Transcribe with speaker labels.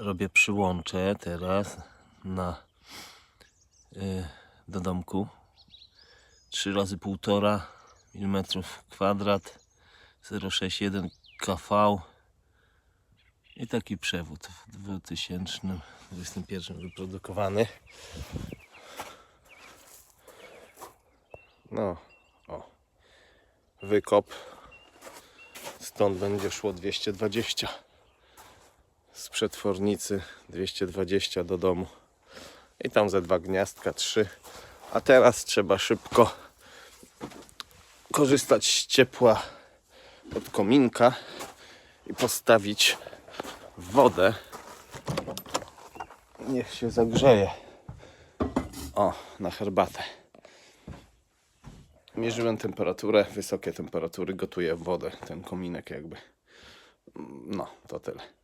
Speaker 1: robię przyłącze teraz na y, do domku. 3 razy 1,5 mm kwadrat 061 kV. I taki przewód w 2021 wyprodukowany. No o. Wykop. Stąd będzie szło 220 z przetwornicy 220 do domu. I tam ze dwa gniazdka, trzy. A teraz trzeba szybko korzystać z ciepła od kominka i postawić wodę. Niech się zagrzeje. O, na herbatę. Mierzyłem temperaturę, wysokie temperatury gotuję wodę, ten kominek jakby. No, to tyle